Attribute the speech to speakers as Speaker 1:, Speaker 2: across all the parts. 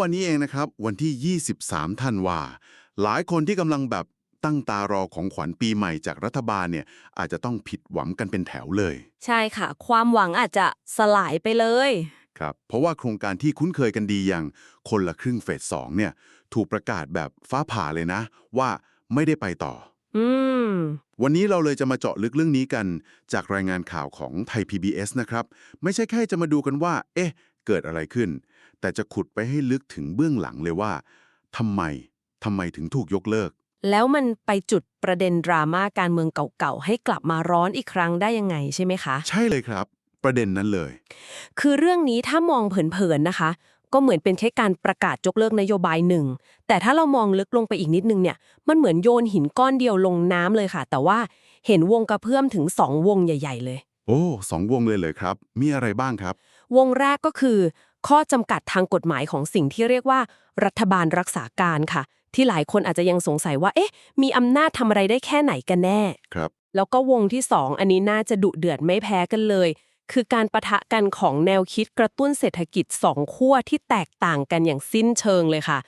Speaker 1: วันนี้เองนะครับ วันที่ 23 ธันวาหลายคนที่กำลังแบบตั้งตารอของขวัญปีใหม่จากรัฐบาลเนี่ย อาจจะต้องผิดหวังกันเป็นแถวเลย
Speaker 2: ใช่ค่ะ ความหวังอาจจะสลายไปเลย
Speaker 1: ครับ เพราะว่าโครงการที่คุ้นเคยกันดีอย่างคนละครึ่งเฟสสองเนี่ย ถูกประกาศแบบฟ้าผ่าเลยนะ ว่าไม่ได้ไปต่อ
Speaker 2: อืม
Speaker 1: วันนี้เราเลยจะมาเจาะลึกเรื่องนี้กัน จากรายงานข่าวของไทย PBS นะครับ ไม่ใช่แค่จะมาดูกันว่า เอ๊ะ เกิดอะไรขึ้น แต่จะขุดไปให้ลึกถึงเบื้องหลังเลยว่าทำไมทำไมถึงถูกยกเลิก
Speaker 2: แล้วมันไปจุดประเด็นดราม่าการเมืองเก่าๆให้กลับมาร้อนอีกครั้งได้ยังไงใช่ไหมคะ
Speaker 1: ใช่เลยครับ ประเด็นนั้นเลย
Speaker 2: คือเรื่องนี้ถ้ามองเผินๆนะคะ ก็เหมือนเป็นแค่การประกาศยกเลิกนโยบายหนึ่ง แต่ถ้าเรามองลึกลงไปอีกนิดนึงเนี่ย มันเหมือนโยนหินก้อนเดียวลงน้ำเลยค่ะ แต่ว่าเห็นวงกระเพื่อมถึงสองวงใหญ่ ๆ เลย
Speaker 1: โอ้สองวงเลยเลยครับ มีอะไรบ้างครับ
Speaker 2: วงแรกก็คือ ข้อจำกัดทางกฎหมายของสิ่งที่เรียกว่า รัฐบาลรักษาการค่ะ ที่หลายคนอาจจะยังสงสัยว่า เอ๊ะ มีอำนาจทำอะไรได้แค่ไหนกันแน่
Speaker 1: ครับ
Speaker 2: แล้วก็วงที่ 2 อันนี้น่าจะดุเดือดไม่แพ้กันเลย คือการประทะกันของแนวคิดกระตุ้นเศรษฐกิจสองขั้วที่แตกต่างกันอย่างสิ้นเชิงเลยค่ะ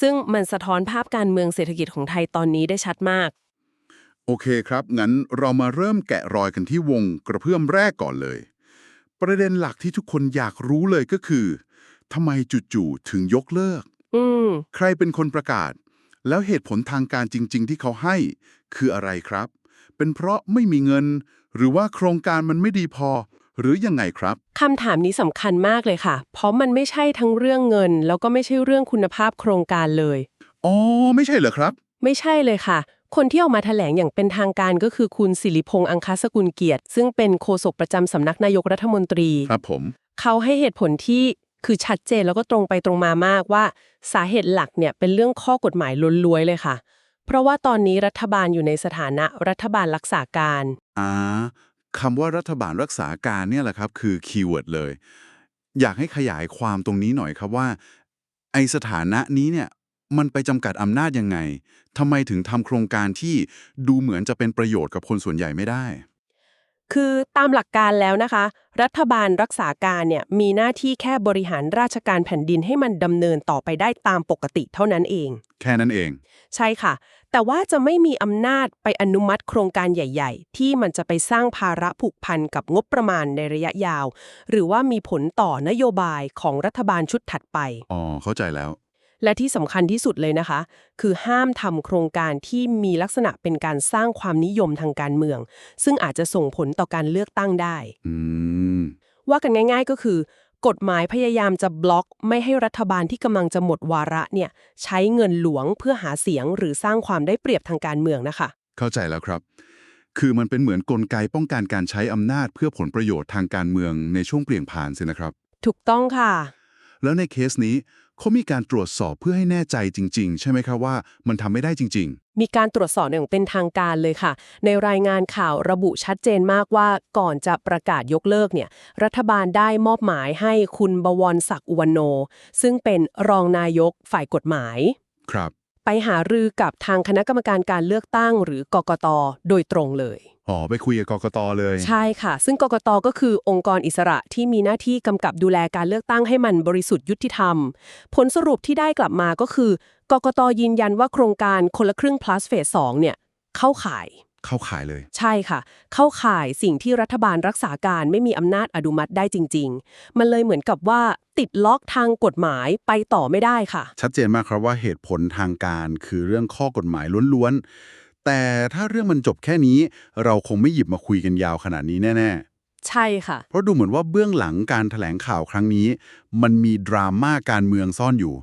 Speaker 2: ซึ่งมันสะท้อนภาพการเมืองเศรษฐกิจของไทยตอนนี้ได้ชัดมาก
Speaker 1: โอเคครับงั้นเรามาเริ่มแกะรอยกันที่วงกระเพื่อมแรกก่อนเลย ประเด็นหลักที่ทุกคนอยากรู้เลยก็คือทำไมจู่ๆถึงยกเลิก
Speaker 2: อืม
Speaker 1: ใครเป็นคนประกาศ แล้วเหตุผลทางการจริง ๆ ที่เขาให้ คืออะไรครับ เป็นเพราะไม่มีเงิน หรือว่าโครงการมันไม่ดีพอ หรือยังไงครับ
Speaker 2: คำถามนี้สำคัญมากเลยค่ะ เพราะมันไม่ใช่ทั้งเรื่องเงิน แล้วก็ไม่ใช่เรื่องคุณภาพโครงการเลย
Speaker 1: อ๋อ ไม่ใช่เหรอครับ
Speaker 2: ไม่ใช่เลยค่ะ คนที่ออกมาแถลงอย่างเป็นทางการก็คือคุณสิริพงษ์อังคสกุลเกียรติ ซึ่งเป็นโฆษกประจำสำนักนายกรัฐมนตรี
Speaker 1: ครับผม
Speaker 2: เขาให้เหตุผลที่คือชัดเจนแล้วก็ตรงไปตรงมามากว่าสาเหตุหลักเนี่ยเป็นเรื่องข้อกฎหมายล้วนๆเลยค่ะ เพราะว่าตอนนี้รัฐบาลอยู่ในสถานะรัฐบาลรักษาการ
Speaker 1: อ่าคำว่ารัฐบาลรักษาการเนี่ยแหละครับ คือคีย์เวิร์ดเลย อยากให้ขยายความตรงนี้หน่อยครับว่า ไอสถานะนี้เนี่ย มันไปจำกัดอำนาจยังไงทำไมถึงทำโครงการที่ดูเหมือนจะเป็นประโยชน์กับคนส่วนใหญ่ไม่ได้
Speaker 2: คือตามหลักการแล้วนะคะ รัฐบาลรักษาการเนี่ยมีหน้าที่แค่บริหารราชการแผ่นดินให้มันดำเนินต่อไปได้ตามปกติเท่านั้นเอง
Speaker 1: แค่นั้นเอง
Speaker 2: ใช่ค่ะ แต่ว่าจะไม่มีอำนาจไปอนุมัติโครงการใหญ่ ๆ ที่มันจะไปสร้างภาระผูกพันกับงบประมาณในระยะยาว หรือว่ามีผลต่อนโยบายของรัฐบาลชุดถัดไป
Speaker 1: อ๋อ เข้าใจแล้ว
Speaker 2: และที่สำคัญที่สุดเลยนะคะ คือห้ามทำโครงการที่มีลักษณะเป็นการสร้างความนิยมทางการเมือง ซึ่งอาจจะส่งผลต่อการเลือกตั้งได้
Speaker 1: อืม
Speaker 2: ว่ากันง่าย ๆ ก็คือ กฎหมายพยายามจะบล็อก ไม่ให้รัฐบาลที่กำลังจะหมดวาระเนี่ย ใช้เงินหลวงเพื่อหาเสียงหรือสร้างความได้เปรียบทางการเมืองนะคะ
Speaker 1: เข้าใจแล้วครับ คือมันเป็นเหมือนกลไกป้องกันการใช้อำนาจเพื่อผลประโยชน์ทางการเมืองในช่วงเปลี่ยนผ่านสินะครับ
Speaker 2: ถูกต้องค่ะ
Speaker 1: แล้วในเคสนี้ เขามีการตรวจสอบเพื่อให้แน่ใจจริง ๆ ใช่ไหมครับว่ามันทำไม่ได้จริง
Speaker 2: มีการตรวจสอบอย่างเป็นทางการเลยค่ะ ในรายงานข่าวระบุชัดเจนมากว่าก่อนจะประกาศยกเลิกเนี่ย รัฐบาลได้มอบหมายให้คุณบวรศักดิ์อุวันโน ซึ่งเป็นรองนายกฝ่ายกฎหมาย
Speaker 1: ๆครับ
Speaker 2: ไปหารือกับทางคณะกรรมการการเลือกตั้งหรือกกตโดยตรงเลย
Speaker 1: อ๋อ ไปคุยกับกกตเลย
Speaker 2: ใช่ค่ะ ซึ่งกกตก็คือองค์กรอิสระที่มีหน้าที่กำกับดูแลการเลือกตั้งให้มันบริสุทธิ์ยุติธรรม ผลสรุปที่ได้กลับมาก็คือกกตยืนยันว่าโครงการคนละครึ่ง plus เฟส2เนี่ย เข้าข่าย
Speaker 1: เข้าขายเลย
Speaker 2: ใช่ค่ะ เข้าข่ายสิ่งที่รัฐบาลรักษาการไม่มีอำนาจอนุมัติได้จริง ๆ มันเลยเหมือนกับว่าติดล็อกทางกฎหมายไปต่อไม่ได้ค่ะ
Speaker 1: ชัดเจนมากครับว่าเหตุผลทางการคือเรื่องข้อกฎหมายล้วนๆ แต่ถ้าเรื่องมันจบแค่นี้ เราคงไม่หยิบมาคุยกันยาวขนาดนี้แน่
Speaker 2: ใช่ค่ะ
Speaker 1: ๆเพราะดูเหมือนว่าเบื้องหลังการแถลงข่าวครั้งนี้ มันมีดราม่าการเมืองซ่อนอยู่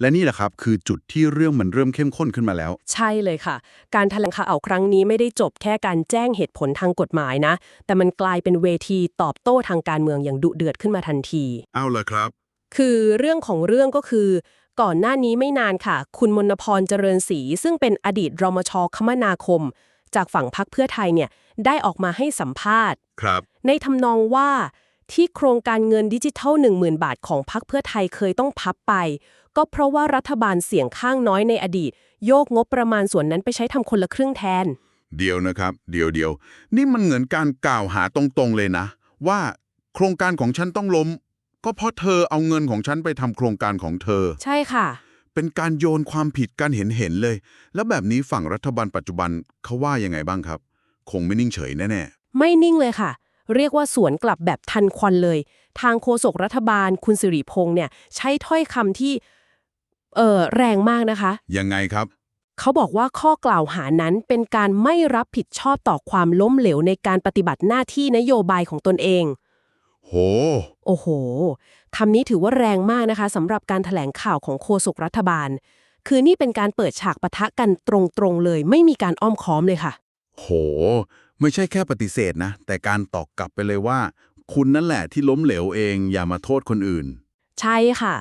Speaker 1: และนี่แหละครับคือจุดที่เรื่องมันเริ่มเข้มข้นขึ้นมาแล้ว
Speaker 2: ใช่เลยค่ะ การแถลงข่าวครั้งนี้ไม่ได้จบแค่การแจ้งเหตุผลทางกฎหมายนะ แต่มันกลายเป็นเวทีตอบโต้ทางการเมืองอย่างดุเดือดขึ้นมาทันที
Speaker 1: เอาละครับ
Speaker 2: คือเรื่องของเรื่องก็คือ ก่อนหน้านี้ไม่นานค่ะ คุณมนพรเจริญศรีซึ่งเป็นอดีตรมชคมนาคม จากฝั่งพักเพื่อไทยเนี่ยได้ออกมาให้สัมภาษณ์
Speaker 1: ครับ
Speaker 2: ในทำนองว่าที่โครงการเงินดิจิทัล 10,000 บาทของพักเพื่อไทยเคยต้องพับไป ก็เพราะว่ารัฐบาลเสียงข้างน้อยในอดีต โยกงบประมาณส่วนนั้นไปใช้ทำคนละครึ่งแทน
Speaker 1: เดียวนะครับ เดียวเดียว นี่มันเหมือนการกล่าวหาตรงๆเลยนะ ว่าโครงการของฉันต้องล้ม ก็เพราะเธอเอาเงินของฉันไปทำโครงการของเธอ
Speaker 2: ใช่ค่ะ
Speaker 1: เป็นการโยนความผิดการเห็นเห็นๆเลย แล้วแบบนี้ฝั่งรัฐบาลปัจจุบันเขาว่ายังไงบ้างครับ คงไม่นิ่งเฉยแน่
Speaker 2: ไม่นิ่งเลยค่ะเรียกว่าสวนกลับแบบทันควันเลย ทางโฆษกรัฐบาลคุณสิริพงษ์เนี่ย ใช้ถ้อยคำที่ เออแรงมากนะคะ
Speaker 1: ๆยังไงครับ
Speaker 2: เขาบอกว่าข้อกล่าวหานั้นเป็นการไม่รับผิดชอบต่อความล้มเหลวในการปฏิบัติหน้าที่นโยบายของตนเอง
Speaker 1: โห
Speaker 2: โอ้โหคำนี้ถือว่าแรงมากนะคะสำหรับการถแถลงข่าวของโฆษกรัฐบาล คือนี่เป็นการเปิดฉากปะทะกันตรงๆเลย ไม่มีการอ้อมค้อมเลยค่ะ
Speaker 1: โห ไม่ใช่แค่ปฏิเสธนะ แต่การตอกกลับไปเลยว่า คุณนั่นแหละที่ล้มเหลวเองอย่ามาโทษคนอื่น
Speaker 2: ใช่ค่ะ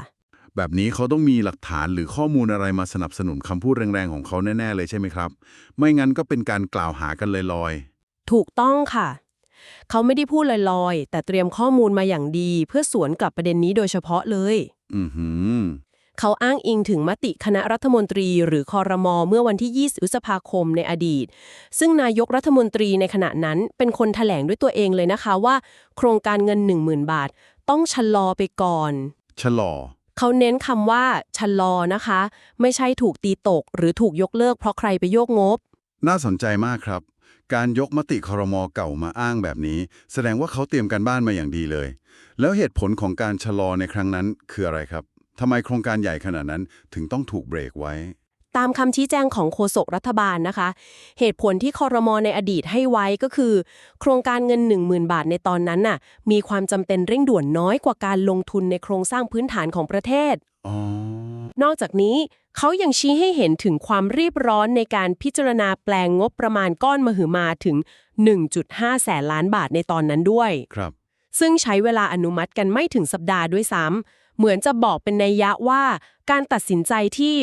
Speaker 1: แบบนี้เขาต้องมีหลักฐานหรือข้อมูลอะไรมาสนับสนุนคำพูดแรงๆของเขาแน่ ๆ เลยใช่ไหมครับ ไม่งั้นก็เป็นการกล่าวหากันลอย
Speaker 2: ถูกต้องค่ะ เขาไม่ได้พูดลอยๆ แต่เตรียมข้อมูลมาอย่างดี เพื่อสวนกลับประเด็นนี้โดยเฉพาะเลย
Speaker 1: ๆอือหือ
Speaker 2: เขาอ้างอิงถึงมติคณะรัฐมนตรีหรือคอรมอเมื่อวันที่ 20พฤษภาคมในอดีต ซึ่งนายกรัฐมนตรีในขณะนั้นเป็นคนแถลงด้วยตัวเองเลยนะคะว่า โครงการเงิน 10,000 บาท ต้องชะลอไปก่อน
Speaker 1: ชะลอ
Speaker 2: เขาเน้นคำว่าชะลอนะคะ ไม่ใช่ถูกตีตก หรือถูกยกเลิกเพราะใครไปโยกงบ
Speaker 1: น่าสนใจมากครับ การยกมติครมเก่ามาอ้างแบบนี้ แสดงว่าเขาเตรียมการบ้านมาอย่างดีเลย แล้วเหตุผลของการชะลอในครั้งนั้นคืออะไรครับทำไมโครงการใหญ่ขนาดนั้นถึงต้องถูกเบรกไว้
Speaker 2: ตามคำชี้แจงของโฆษกรัฐบาลนะคะ เหตุผลที่คอรมอในอดีตให้ไว้ก็คือ โครงการเงิน 10,000 บาทในตอนนั้นน่ะมีความจำเป็นเร่งด่วนน้อยกว่าการลงทุนในโครงสร้างพื้นฐานของประเทศ
Speaker 1: อ๋อ
Speaker 2: นอกจากนี้เขายังชี้ให้เห็นถึงความรีบร้อนในการพิจารณาแปลงงบประมาณก้อนมหึมาถึง 1.5 แสนล้านบาทในตอนนั้นด้วย
Speaker 1: ครับ
Speaker 2: ซึ่งใช้เวลาอนุมัติกันไม่ถึงสัปดาห์ด้วยซ้ำเหมือนจะบอกเป็นนัยยะว่า การตัดสินใจที่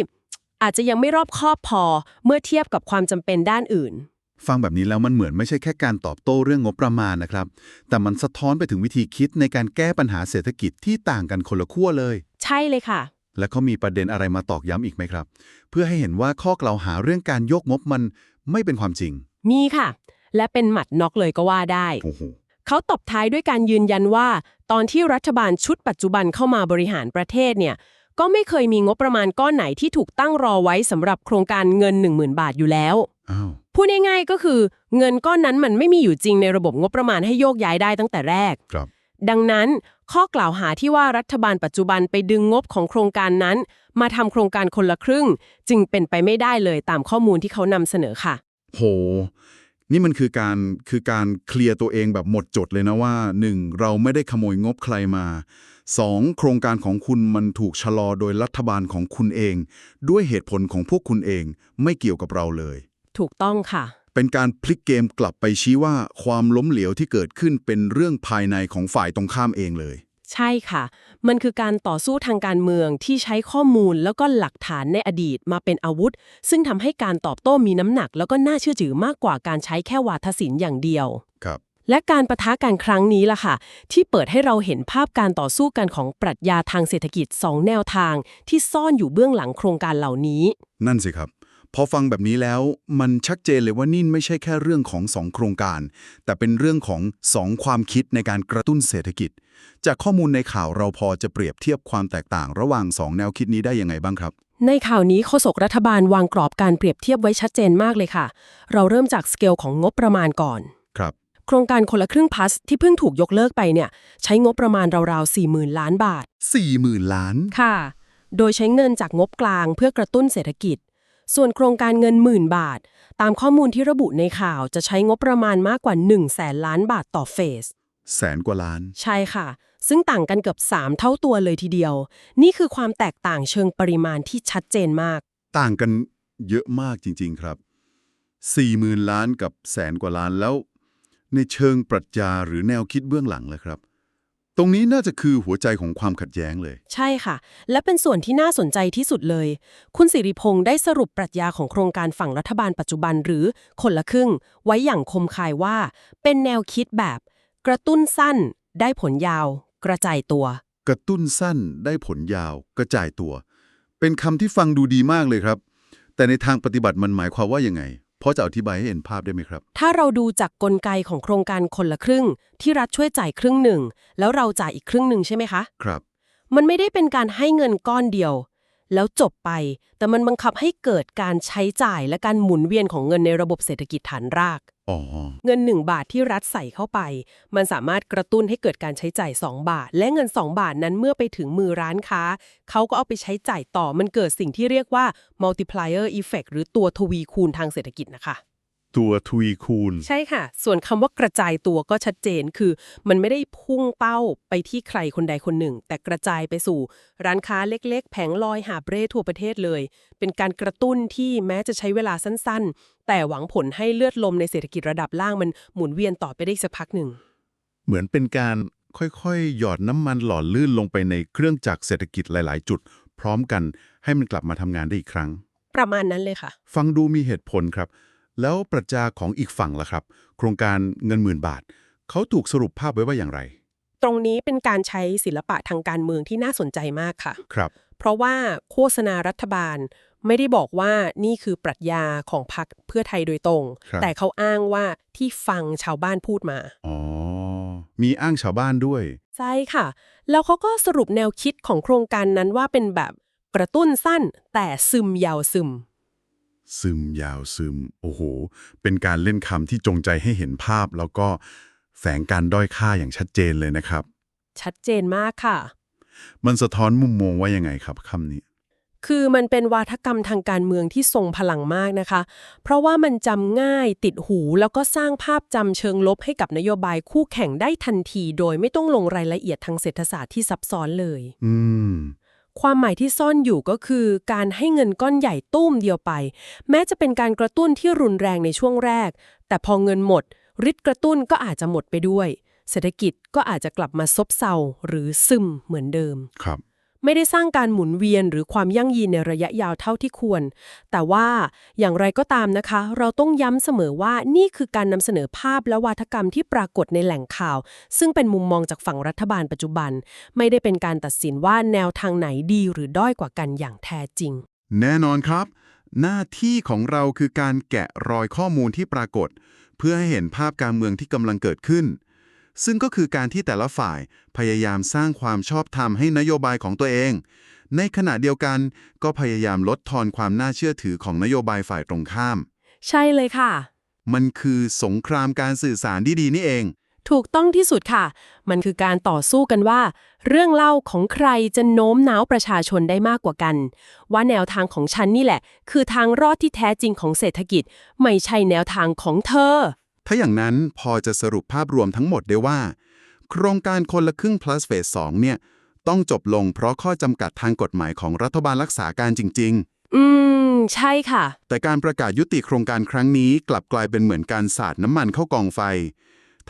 Speaker 2: อาจจะยังไม่รอบคอบพอเมื่อเทียบกับความจำเป็นด้านอื่น
Speaker 1: ฟังแบบนี้แล้วมันเหมือนไม่ใช่แค่การตอบโต้เรื่องงบประมาณนะครับ แต่มันสะท้อนไปถึงวิธีคิดในการแก้ปัญหาเศรษฐกิจที่ต่างกันคนละขั้วเลย
Speaker 2: ใช่เลยค่ะ
Speaker 1: และเขามีประเด็นอะไรมาตอกย้ำอีกไหมครับ เพื่อให้เห็นว่าข้อกล่าวหาเรื่องการยกงบมันไม่เป็นความจริง
Speaker 2: มีค่ะ และเป็นหมัดน็อกเลยก็ว่าได้
Speaker 1: โอ้โห
Speaker 2: เขาตบท้ายด้วยการยืนยันว่า ตอนที่รัฐบาลชุดปัจจุบันเข้ามาบริหารประเทศเนี่ย ก็ไม่เคยมีงบประมาณก้อนไหนที่ถูกตั้งรอไว้สำหรับโครงการเงิน 10,000 บาทอยู่แล้ว
Speaker 1: อ้าว
Speaker 2: พูดง่ายๆก็คือ เงินก้อนนั้นมันไม่มีอยู่จริงในระบบงบประมาณให้โยกย้ายได้ตั้งแต่แรก
Speaker 1: ครับ
Speaker 2: ดังนั้น ข้อกล่าวหาที่ว่ารัฐบาลปัจจุบันไปดึงงบของโครงการนั้น มาทำโครงการคนละครึ่ง จึงเป็นไปไม่ได้เลยตามข้อมูลที่เขานำเสนอค่ะ
Speaker 1: โห นี่มันคือการคือการเคลียร์ตัวเองแบบหมดจดเลยนะว่า 1. เราไม่ได้ขโมยงบใครมา 2. โครงการของคุณมันถูกชะลอโดยรัฐบาลของคุณเอง ด้วยเหตุผลของพวกคุณเองไม่เกี่ยวกับเราเลย
Speaker 2: ถูกต้องค่ะ
Speaker 1: เป็นการพลิกเกมกลับไปชี้ว่าความล้มเหลวที่เกิดขึ้นเป็นเรื่องภายในของฝ่ายตรงข้ามเองเลย
Speaker 2: ใช่ค่ะ มันคือการต่อสู้ทางการเมืองที่ใช้ข้อมูลแล้วก็หลักฐานในอดีตมาเป็นอาวุธ ซึ่งทำให้การตอบโต้มีน้ำหนัก แล้วก็น่าเชื่อถือมากกว่าการใช้แค่วาทศิลป์อย่างเดียว
Speaker 1: ครับ
Speaker 2: และการประทะกันครั้งนี้ล่ะค่ะ ที่เปิดให้เราเห็นภาพการต่อสู้กันของปรัชญาทางเศรษฐกิจ 2 แนวทาง ที่ซ่อนอยู่เบื้องหลังโครงการเหล่านี้
Speaker 1: นั่นสิครับ พอฟังแบบนี้แล้วมันชัดเจนเลยว่านี่ไม่ใช่แค่เรื่องของสองโครงการ แต่เป็นเรื่องของสองความคิดในการกระตุ้นเศรษฐกิจ จากข้อมูลในข่าวเราพอจะเปรียบเทียบความแตกต่าง ระหว่างสองแนวคิดนี้ได้ยังไงบ้างครับ
Speaker 2: ในข่าวนี้โฆษกรัฐบาลวางกรอบการเปรียบเทียบไว้ชัดเจนมากเลยค่ะ เราเริ่มจากสเกลของงบประมาณก่อน
Speaker 1: ครับ
Speaker 2: โครงการคนละครึ่งพัสที่เพิ่งถูกยกเลิกไปเนี่ย ใช้งบประมาณราวๆ 40,000 ล้านบาท
Speaker 1: 40,000 ล้าน
Speaker 2: ค่ะ โดยใช้เงินจากงบกลางเพื่อกระตุ้นเศรษฐกิจ ส่วนโครงการเงินหมื่นบาท ตามข้อมูลที่ระบุในข่าวจะใช้งบประมาณมากกว่า1แสนล้านบาทต่อเฟส
Speaker 1: แสนกว่าล้าน
Speaker 2: ใช่ค่ะ ซึ่งต่างกันเกือบ3 เท่าตัวเลยทีเดียว นี่คือความแตกต่างเชิงปริมาณที่ชัดเจนมาก
Speaker 1: ต่างกันเยอะมากจริง ๆ ครับ 40,000 ล้านกับแสนกว่าล้านแล้ว ในเชิงปรัชญาหรือแนวคิดเบื้องหลังเลยครับ ตรงนี้น่าจะคือหัวใจของความขัดแย้งเลย
Speaker 2: ใช่ค่ะ และเป็นส่วนที่น่าสนใจที่สุดเลย คุณสิริพงษ์ได้สรุปปรัชญาของโครงการฝั่งรัฐบาลปัจจุบันหรือคนละครึ่ง ไว้อย่างคมคายว่า เป็นแนวคิดแบบ กระตุ้นสั้น ได้ผลยาว กระจายตัว
Speaker 1: กระตุ้นสั้น ได้ผลยาว กระจายตัว เป็นคำที่ฟังดูดีมากเลยครับ แต่ในทางปฏิบัติมันหมายความว่ายังไง พอจะอธิบายให้เห็นภาพได้ไหมครับ
Speaker 2: ถ้าเราดูจากกลไกของโครงการคนละครึ่ง ที่รัฐช่วยจ่ายครึ่งหนึ่ง แล้วเราจ่ายอีกครึ่งหนึ่งใช่ไหมคะ
Speaker 1: ครับ
Speaker 2: มันไม่ได้เป็นการให้เงินก้อนเดียว แล้วจบไป แต่มันบังคับให้เกิดการใช้จ่ายและการหมุนเวียนของเงินในระบบเศรษฐกิจฐานราก
Speaker 1: อ๋อ
Speaker 2: เงิน 1 บาทที่รัฐใส่เข้าไป มันสามารถกระตุ้นให้เกิดการใช้จ่าย 2 บาท และเงิน 2 บาทนั้นเมื่อไปถึงมือร้านค้า เขาก็เอาไปใช้จ่ายต่อมันเกิดสิ่งที่เรียกว่า multiplier effect หรือตัวทวีคูณทางเศรษฐกิจนะคะ
Speaker 1: ตัวทวีคูณ
Speaker 2: ใช่ค่ะ ส่วนคำว่ากระจายตัวก็ชัดเจนคือ มันไม่ได้พุ่งเป้าไปที่ใครคนใดคนหนึ่ง แต่กระจายไปสู่ ร้านค้าเล็ก ๆ แผงลอยหาบเร่ทั่วประเทศเลย เป็นการกระตุ้นที่แม้จะใช้เวลาสั้นๆ แต่หวังผลให้เลือดลมในเศรษฐกิจระดับล่างมันหมุนเวียนต่อไปได้อีกสักพักหนึ่ง
Speaker 1: เหมือนเป็นการค่อยๆ หยอดน้ำมันหล่อลื่นลงไปในเครื่องจักรเศรษฐกิจหลาย ๆ จุด พร้อมกันให้มันกลับมาทำงานได้อีกครั้ง
Speaker 2: ประมาณนั้นเลยค่ะ
Speaker 1: ฟังดูมีเหตุผลครับ แล้วปรัชญาของอีกฝั่งล่ะครับ โครงการเงินหมื่นบาท เขาถูกสรุปภาพไว้ว่าอย่างไร
Speaker 2: ตรงนี้เป็นการใช้ศิลปะทางการเมืองที่น่าสนใจมากค่ะ
Speaker 1: ครับ
Speaker 2: เพราะว่าโฆษณารัฐบาลไม่ได้บอกว่านี่คือปรัชญาของพรรคเพื่อไทยโดยตรง
Speaker 1: ครับ
Speaker 2: แต่เขาอ้างว่าที่ฟังชาวบ้านพูดมา
Speaker 1: อ๋อมีอ้างชาวบ้านด้วย
Speaker 2: ใช่ค่ะ แล้วเขาก็สรุปแนวคิดของโครงการนั้นว่าเป็นแบบกระตุ้นสั้นแต่ซึมยาวซึม
Speaker 1: ซึมยาวซึม โอ้โห เป็นการเล่นคำที่จงใจให้เห็นภาพ แล้วก็แฝงการด้อยค่าอย่างชัดเจนเลยนะครับ
Speaker 2: ชัดเจนมากค่ะ
Speaker 1: มันสะท้อนมุมมองว่ายังไงครับคำนี้
Speaker 2: คือมันเป็นวาทกรรมทางการเมืองที่ทรงพลังมากนะคะ เพราะว่ามันจำง่ายติดหูแล้วก็สร้างภาพจำเชิงลบให้กับนโยบายคู่แข่งได้ทันที โดยไม่ต้องลงรายละเอียดทางเศรษฐศาสตร์ที่ซับซ้อนเลย
Speaker 1: อืม
Speaker 2: ความหมายที่ซ่อนอยู่ก็คือการให้เงินก้อนใหญ่ตุ้มเดียวไป แม้จะเป็นการกระตุ้นที่รุนแรงในช่วงแรก แต่พอเงินหมดฤทธิ์กระตุ้นก็อาจจะหมดไปด้วย เศรษฐกิจก็อาจจะกลับมาซบเซาหรือซึมเหมือนเดิม
Speaker 1: ครับ
Speaker 2: ไม่ได้สร้างการหมุนเวียนหรือความยั่งยืนในระยะยาวเท่าที่ควร แต่ว่าอย่างไรก็ตามนะคะ เราต้องย้ำเสมอว่านี่คือการนำเสนอภาพและวาทกรรมที่ปรากฏในแหล่งข่าว ซึ่งเป็นมุมมองจากฝั่งรัฐบาลปัจจุบัน ไม่ได้เป็นการตัดสินว่าแนวทางไหนดีหรือด้อยกว่ากันอย่างแท้จริง
Speaker 1: แน่นอนครับ หน้าที่ของเราคือการแกะรอยข้อมูลที่ปรากฏ เพื่อให้เห็นภาพการเมืองที่กำลังเกิดขึ้น ซึ่งก็คือการที่แต่ละฝ่ายพยายามสร้างความชอบธรรมให้นโยบายของตัวเอง ในขณะเดียวกันก็พยายามลดทอนความน่าเชื่อถือของนโยบายฝ่ายตรงข้าม
Speaker 2: ใช่เลยค่ะ
Speaker 1: มันคือสงครามการสื่อสารที่ดีนี่เอง
Speaker 2: ถูกต้องที่สุดค่ะ มันคือการต่อสู้กันว่า เรื่องเล่าของใครจะโน้มน้าวประชาชนได้มากกว่ากัน ว่าแนวทางของฉันนี่แหละ คือทางรอดที่แท้จริงของเศรษฐกิจ ไม่ใช่แนวทางของเธอ
Speaker 1: ถ้าอย่างนั้นพอจะสรุปภาพรวมทั้งหมดได้ว่า โครงการคนละครึ่ง plus phase 2เนี่ย ต้องจบลงเพราะข้อจำกัดทางกฎหมายของรัฐบาลรักษาการจริง
Speaker 2: อืม ใช่ค่ะ
Speaker 1: ๆแต่การประกาศยุติโครงการครั้งนี้กลับกลายเป็นเหมือนการสาดน้ำมันเข้ากองไฟ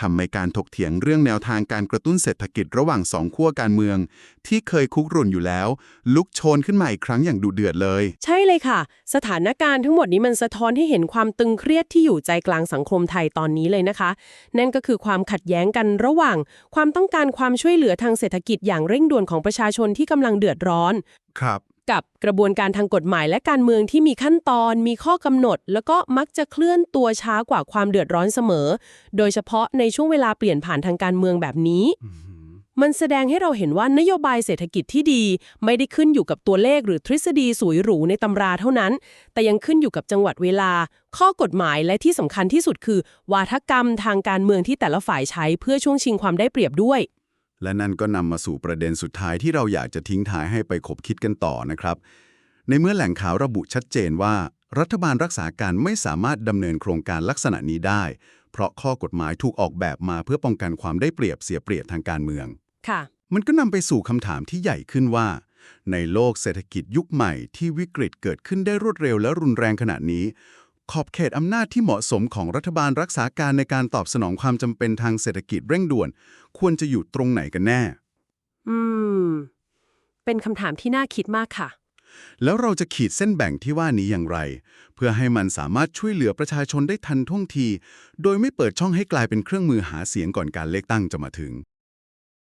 Speaker 1: ทำให้การถกเถียงเรื่องแนวทางการกระตุ้นเศรษฐกิจระหว่างสองขั้วการเมือง ที่เคยคุกรุ่นอยู่แล้ว ลุกโชนขึ้นมาอีกครั้งอย่างดุเดือดเลย
Speaker 2: ใช่เลยค่ะ สถานการณ์ทั้งหมดนี้มันสะท้อนให้เห็นความตึงเครียดที่อยู่ใจกลางสังคมไทยตอนนี้เลยนะคะ นั่นก็คือความขัดแย้งกันระหว่าง ความต้องการความช่วยเหลือทางเศรษฐกิจอย่างเร่งด่วนของประชาชนที่กำลังเดือดร้อน
Speaker 1: ครับ
Speaker 2: กับกระบวนการทางกฎหมายและการเมืองที่มีขั้นตอน มีข้อกำหนด แล้วก็มักจะเคลื่อนตัวช้ากว่าความเดือดร้อนเสมอ โดยเฉพาะในช่วงเวลาเปลี่ยนผ่านทางการเมืองแบบนี้ มันแสดงให้เราเห็นว่านโยบายเศรษฐกิจที่ดี ไม่ได้ขึ้นอยู่กับตัวเลขหรือทฤษฎีสวยหรูในตำราเท่านั้น แต่ยังขึ้นอยู่กับจังหวัดเวลา ข้อกฎหมายและที่สำคัญที่สุดคือ วาทกรรมทางการเมืองที่แต่ละฝ่ายใช้เพื่อช่วงชิงความได้เปรียบด้วย
Speaker 1: และนั่นก็นำมาสู่ประเด็นสุดท้ายที่เราอยากจะทิ้งท้ายให้ไปคบคิดกันต่อนะครับ ในเมื่อแหล่งข่าวระบุชัดเจนว่า รัฐบาลรักษาการไม่สามารถดำเนินโครงการลักษณะนี้ได้ เพราะข้อกฎหมายถูกออกแบบมาเพื่อป้องกันความได้เปรียบเสียเปรียบทางการเมือง
Speaker 2: ค่ะ
Speaker 1: มันก็นำไปสู่คำถามที่ใหญ่ขึ้นว่า ในโลกเศรษฐกิจยุคใหม่ที่วิกฤตเกิดขึ้นได้รวดเร็วและรุนแรงขนาดนี้ ขอบเขตอำนาจที่เหมาะสมของรัฐบาลรักษาการในการตอบสนองความจำเป็นทางเศรษฐกิจเร่งด่วน ควรจะอยู่ตรงไหนกันแน่
Speaker 2: อืม เป็นคำถามที่น่าคิดมากค่ะ
Speaker 1: แล้วเราจะขีดเส้นแบ่งที่ว่านี้อย่างไร เพื่อให้มันสามารถช่วยเหลือประชาชนได้ทันท่วงที โดยไม่เปิดช่องให้กลายเป็นเครื่องมือหาเสียงก่อนการเลือกตั้งจะมาถึง